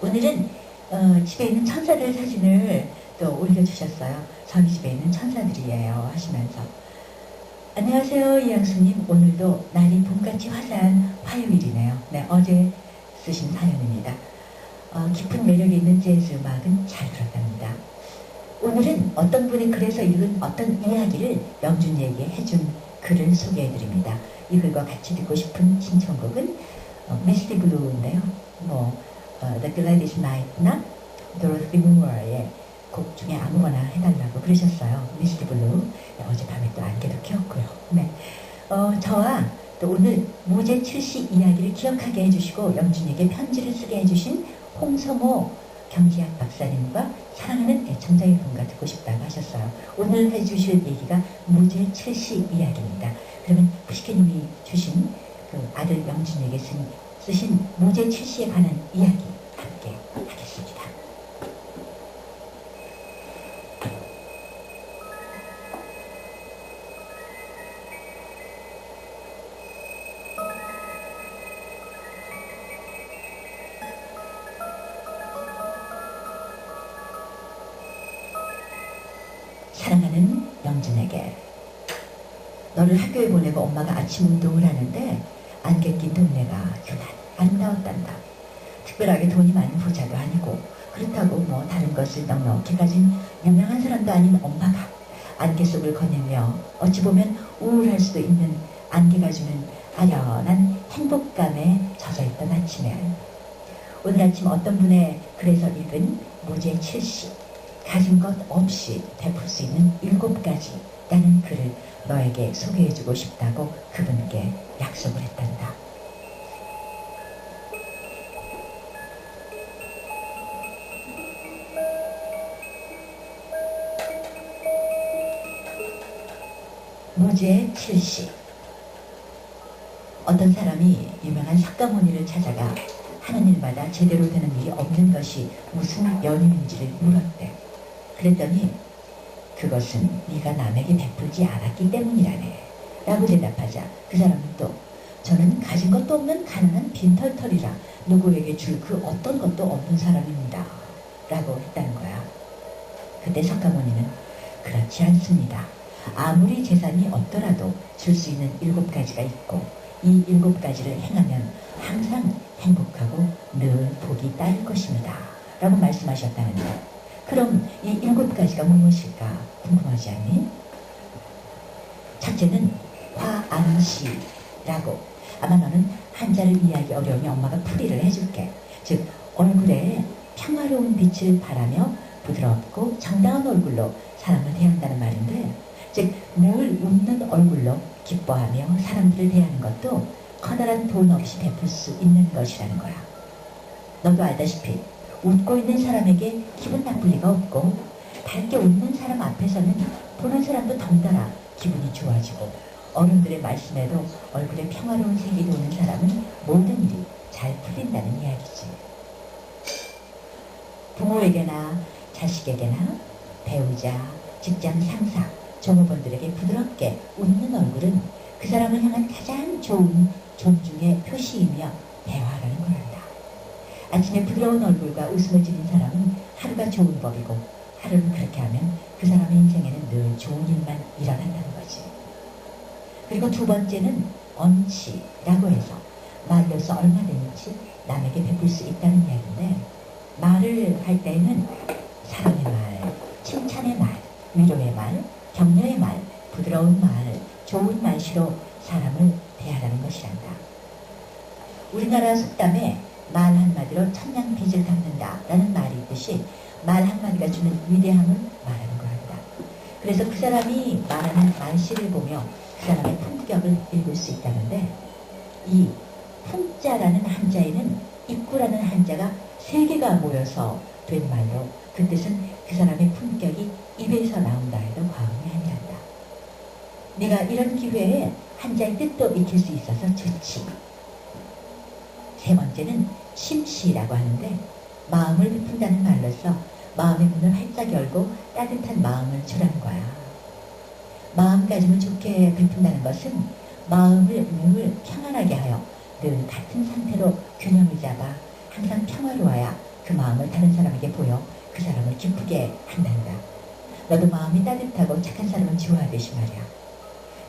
오늘은 어, 집에 있는 천사들 사진을 또 올려주셨어요. 저희 집에 있는 천사들이에요. 하시면서. 안녕하세요, 이양수님. 오늘도 날이 봄같이 화사한 화요일이네요. 네, 어제 쓰신 사연입니다. 어, 깊은 매력이 있는 재즈 음악은 잘 들었답니다. 오늘은 어떤 분이 그래서 읽은 어떤 이야기를 영준이에게 해준 글을 소개해드립니다. 이 글과 같이 듣고 싶은 신청곡은 어, 미스티 블루인데요. 뭐 어, The Gladys Knight나 도로시 무어의 곡 중에 아무거나 해달라고 그러셨어요. 미스티 블루. 네, 어젯밤에 또 안개도 켰고요. 네. 어, 저와 또 오늘 무제 출시 이야기를 기억하게 해주시고 영준에게 편지를 쓰게 해주신 홍성호 경제학 박사님과 사랑하는 애청자의 분과 듣고 싶다고 하셨어요. 오늘 해주실 얘기가 무제 출시 이야기입니다. 그러면 푸시케님이 주신 그 아들 영준에게 쓴, 쓰신 무제 출시에 관한 이야기 사랑하는 영준에게 너를 학교에 보내고 엄마가 아침 운동을 하는데 안개 낀 동네가 유난 아름다웠단다. 특별하게 돈이 많은 부자도 아니고 그렇다고 뭐 다른 것을 넉넉히 가진 유명한 사람도 아닌 엄마가 안개 속을 거닐며 어찌 보면 우울할 수도 있는 안개가 주는 아련한 행복감에 젖어있던 아침에 오늘 아침 어떤 분의 글에서 읽은 무제 70 가진 것 없이 베풀 수 있는 일곱 가지라는 글을 너에게 소개해주고 싶다고 그분께 약속을 했단다. 무제 70 어떤 사람이 유명한 석가모니를 찾아가 하는 일마다 제대로 되는 일이 없는 것이 무슨 연유인지를 물었대. 그랬더니 그것은 네가 남에게 베풀지 않았기 때문이라네. 라고 대답하자 그 사람은 또 저는 가진 것도 없는 가난한 빈털털이라 누구에게 줄 그 어떤 것도 없는 사람입니다. 라고 했다는 거야. 그때 석가모니는 그렇지 않습니다. 아무리 재산이 없더라도 줄 수 있는 일곱 가지가 있고 이 일곱 가지를 행하면 항상 행복하고 늘 복이 따를 것입니다. 라고 말씀하셨다는데 그럼 이 일곱 가지가 무엇일까 궁금하지 않니? 첫째는 화암시라고 아마 너는 한자를 이해하기 어려우니 엄마가 풀이를 해줄게. 즉 얼굴에 평화로운 빛을 발하며 부드럽고 정당한 얼굴로 사람을 대한다는 말인데 즉 늘 웃는 얼굴로 기뻐하며 사람들을 대하는 것도 커다란 돈 없이 베풀 수 있는 것이라는 거야. 너도 알다시피 웃고 있는 사람에게 기분 나쁠 리가 없고 밝게 웃는 사람 앞에서는 보는 사람도 덩달아 기분이 좋아지고 어른들의 말씀에도 얼굴에 평화로운 색이 도는 사람은 모든 일이 잘 풀린다는 이야기지. 부모에게나 자식에게나 배우자, 직장 상사, 종업원들에게 부드럽게 웃는 얼굴은 그 사람을 향한 가장 좋은 존중의 표시이며 대화라는 거란다. 아침에 부드러운 얼굴과 웃음을 지닌 사람은 하루가 좋은 법이고 하루는 그렇게 하면 그 사람의 인생에는 늘 좋은 일만 일어난다는 거지. 그리고 두 번째는 언치라고 해서 말로서 얼마든지 남에게 베풀 수 있다는 이야기인데 말을 할 때에는 사랑의 말, 칭찬의 말, 위로의 말, 격려의 말, 부드러운 말, 좋은 말씨로 사람을 대하라는 것이란다. 우리나라 속담에 말 한마디로 천냥 빚을 갚는다 라는 말이 있듯이 말 한마디가 주는 위대함을 말하는 거란다. 그래서 그 사람이 말하는 말씨를 보며 그 사람의 품격을 읽을 수 있다는데 이 품자라는 한자에는 입구라는 한자가 세 개가 모여서 된 말로 그 뜻은 그 사람의 품격이 입에서 나온다 해도 과언이 아니란다. 네가 이런 기회에 한자의 뜻도 익힐 수 있어서 좋지. 세 번째는 심시라고 하는데 마음을 베푼다는 말로써 마음의 문을 활짝 열고 따뜻한 마음을 주라는 거야. 마음가짐을 좋게 베푼다는 것은 마음을 늘 평안하게 하여 늘 같은 상태로 균형을 잡아 항상 평화로워야 그 마음을 다른 사람에게 보여 그 사람을 기쁘게 한단다. 너도 마음이 따뜻하고 착한 사람을 좋아하듯이 말이야.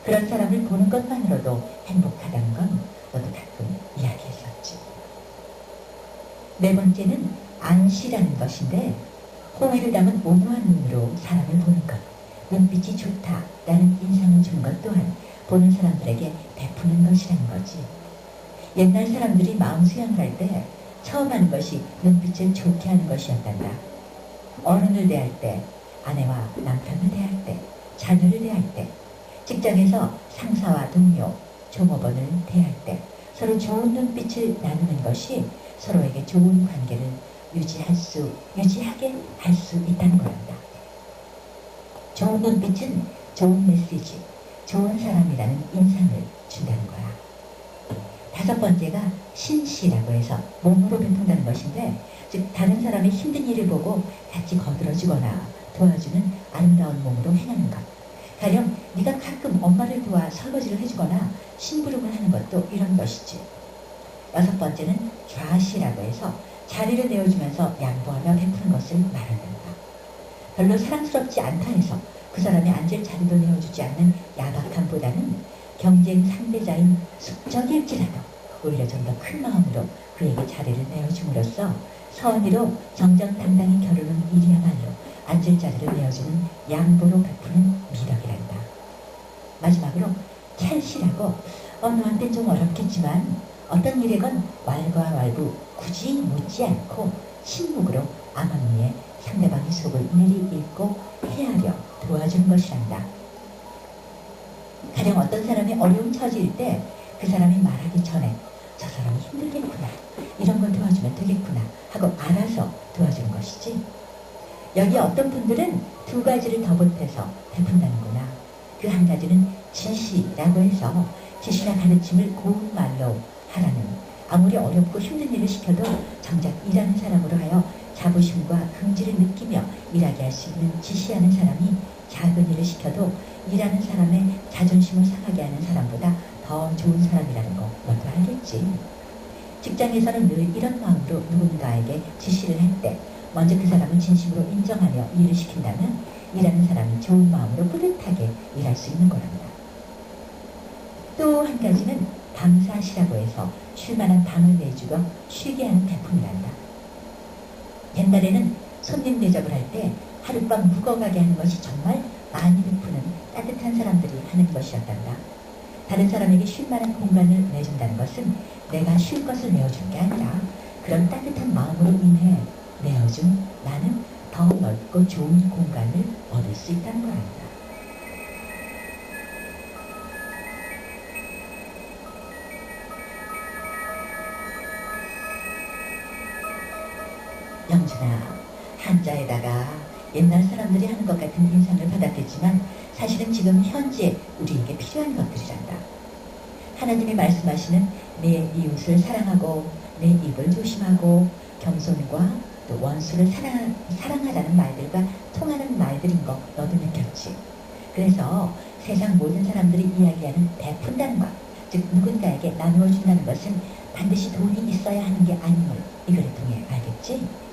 그런 사람을 보는 것만으로도 행복하다는 건 너도 가끔 이야기했었지. 네 번째는 안시라는 것인데 호의를 담은 온화한 눈으로 사람을 보는 것. 눈빛이 좋다 라는 인상을 주는 것 또한 보는 사람들에게 베푸는 것이라는 거지. 옛날 사람들이 마음 수양을 할 때 처음 하는 것이 눈빛을 좋게 하는 것이었단다. 어른을 대할 때, 아내와 남편을 대할 때, 자녀를 대할 때, 직장에서 상사와 동료, 종업원을 대할 때 서로 좋은 눈빛을 나누는 것이 서로에게 좋은 관계를 유지할 수, 유지하게 할 수 있다는 거란다. 좋은 눈빛은 좋은 메시지, 좋은 사람이라는 인상을 준다는 거야. 다섯 번째가 신시라고 해서 몸으로 베푼다는 것인데, 즉 다른 사람의 힘든 일을 보고 같이 거들어주거나 도와주는 아름다운 몸으로 행하는 것. 가령 네가 가끔 엄마를 도와 설거지를 해주거나 심부름을 하는 것도 이런 것이지. 여섯 번째는 좌시라고 해서 자리를 내어주면서 양보하며 베푸는 것을 말한단다. 별로 사랑스럽지 않다 해서 그 사람이 앉을 자리도 내어주지 않는 야박함보다는 경쟁 상대자인 숙적일지라도 오히려 좀 더 큰 마음으로 그에게 자리를 내어줌으로써 선의로 정정당당히 겨루는 일이야말로 앉을 자리를 내어주는 양보로 베푸는 미덕이란다. 마지막으로 찰시라고 어, 너한텐 좀 어렵겠지만 어떤 일에건 왈가왈부 굳이 묻지 않고 침묵으로 암암리에 상대방의 속을 미리 읽고 헤아려 도와주는 것이란다. 가령 어떤 사람이 어려운 처지일 때 그 사람이 말하기 전에 저 사람이 힘들겠구나 이런 걸 도와주면 되겠구나 하고 알아서 도와주는 것이지 여기 어떤 분들은 두 가지를 더 보태서 베푼다는구나 그 한 가지는 지시라고 해서 지시나 가르침을 고운 말로 하라는 아무리 어렵고 힘든 일을 시켜도 정작 일하는 사람으로 하여 자부심과 긍지를 느끼며 일하게 할 수 있는 지시하는 사람이 작은 일을 시켜도 일하는 사람의 자존심을 상하게 하는 사람보다 더 좋은 사람이라는 거 너도 알겠지. 직장에서는 늘 이런 마음으로 누군가에게 지시를 할 때 먼저 그 사람을 진심으로 인정하며 일을 시킨다면 일하는 사람이 좋은 마음으로 뿌듯하게 일할 수 있는 거랍니다. 또 한 가지는 방사시라고 해서 쉴만한 방을 내주고 쉬게 하는 베품이란다. 옛날에는 손님 대접을 할 때 하룻밤 묵어가게 하는 것이 정말 많이 베푸는 따뜻한 사람들이 하는 것이었단다. 다른 사람에게 쉴 만한 공간을 내준다는 것은 내가 쉴 것을 내어준 게 아니라 그런 따뜻한 마음으로 인해 내어준 나는 더 넓고 좋은 공간을 얻을 수 있다는 거란다. 영준아, 한자에다가 옛날 사람들이 하는 것 같은 인상을 받았겠지만 사실은 지금 현재 우리에게 필요한 것들이란다. 하나님이 말씀하시는 내 이웃을 사랑하고 내 입을 조심하고 겸손과 또 원수를 사랑, 사랑하라는 말들과 통하는 말들인 거 너도 느꼈지. 그래서 세상 모든 사람들이 이야기하는 베푼다는 것, 즉 누군가에게 나누어 준다는 것은 반드시 돈이 있어야 하는 게 아님을 이 글을 통해 알겠지?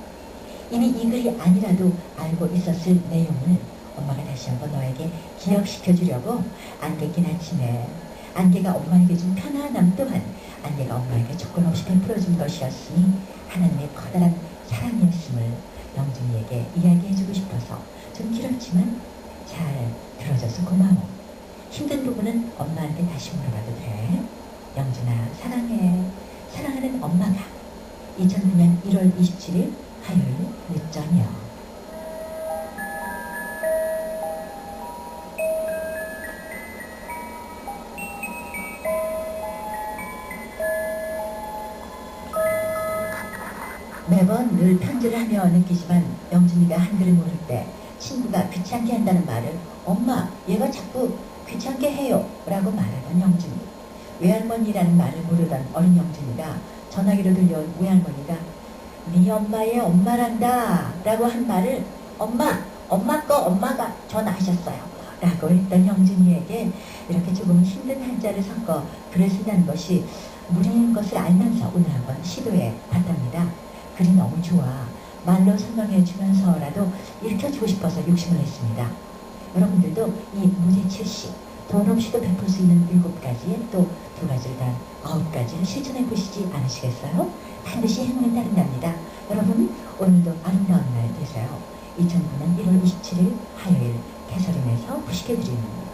이미 이 글이 아니라도 알고 있었을 내용을 엄마가 다시 한번 너에게 기억시켜 주려고 안개 낀 아침에 안개가 엄마에게 준 편안함 또한 안개가 엄마에게 조건 없이 베풀어 준 것이었으니 하나님의 커다란 사랑이었음을 영준이에게 이야기해주고 싶어서 좀 길었지만 잘 들어줘서 고마워. 힘든 부분은 엄마한테 다시 물어봐도 돼. 영준아 사랑해. 사랑하는 엄마가 2009년 1월 27일 화요일 늦저녁 매번 늘 편지를 하며 느끼지만 영준이가 한글을 모를 때 친구가 귀찮게 한다는 말을 엄마 얘가 자꾸 귀찮게 해요 라고 말하던 영준이 외할머니라는 말을 모르던 어린 영준이가 전화기로 들려온 외할머니가 아니 엄마의 엄마란다 라고 한 말을 엄마 엄마 거 엄마가 전하셨어요 라고 했던 형준이에게 이렇게 조금 힘든 한자를 섞어 글을 쓰는 것이 무리인 것을 알면서 오늘 한번 시도해 봤답니다 글이 너무 좋아 말로 설명해 주면서라도 읽혀주고 싶어서 욕심을 했습니다 여러분들도 이 문제 70, 돈 없이도 베풀 수 있는 일곱 가지 또 두 가지를 단 9가지를 실천해 보시지 않으시겠어요? 반드시 행운이 따른답니다. 여러분 오늘도 아름다운 날 되세요. 2009년 1월 27일 화요일 개설임에서 후식해드리는